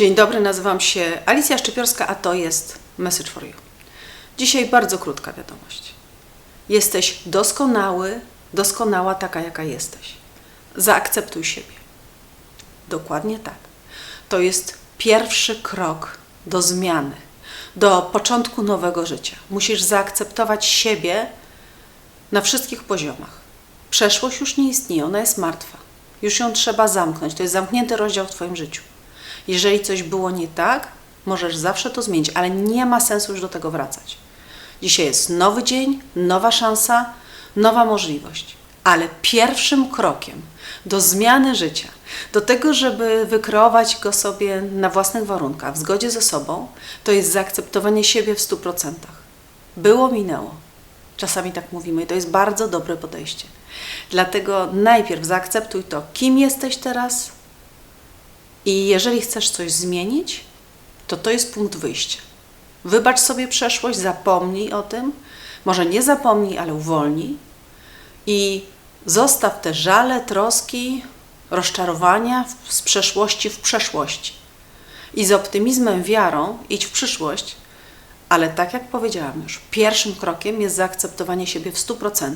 Dzień dobry, nazywam się Alicja Szczypiorska, a to jest Message for You. Dzisiaj bardzo krótka wiadomość. Jesteś doskonały, doskonała taka, jaka jesteś. Zaakceptuj siebie. Dokładnie tak. To jest pierwszy krok do zmiany, do początku nowego życia. Musisz zaakceptować siebie na wszystkich poziomach. Przeszłość już nie istnieje, ona jest martwa. Już ją trzeba zamknąć. To jest zamknięty rozdział w Twoim życiu. Jeżeli coś było nie tak, możesz zawsze to zmienić, ale nie ma sensu już do tego wracać. Dzisiaj jest nowy dzień, nowa szansa, nowa możliwość. Ale pierwszym krokiem do zmiany życia, do tego, żeby wykreować go sobie na własnych warunkach, w zgodzie ze sobą, to jest zaakceptowanie siebie w 100%. Było, minęło. Czasami tak mówimy i to jest bardzo dobre podejście. Dlatego najpierw zaakceptuj to, kim jesteś teraz, i jeżeli chcesz coś zmienić, to to jest punkt wyjścia. Wybacz sobie przeszłość, zapomnij o tym. Może nie zapomnij, ale uwolnij. I zostaw te żale, troski, rozczarowania z przeszłości w przeszłości. I z optymizmem, wiarą idź w przyszłość, ale tak jak powiedziałam już, pierwszym krokiem jest zaakceptowanie siebie w 100%.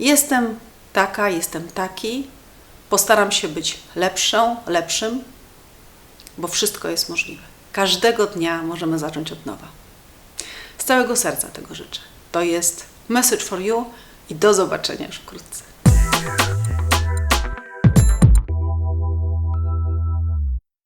Jestem taka, jestem taki, Postaram się być lepszą, lepszym, bo wszystko jest możliwe. Każdego dnia możemy zacząć od nowa. Z całego serca tego życzę. To jest Message for You i do zobaczenia już wkrótce.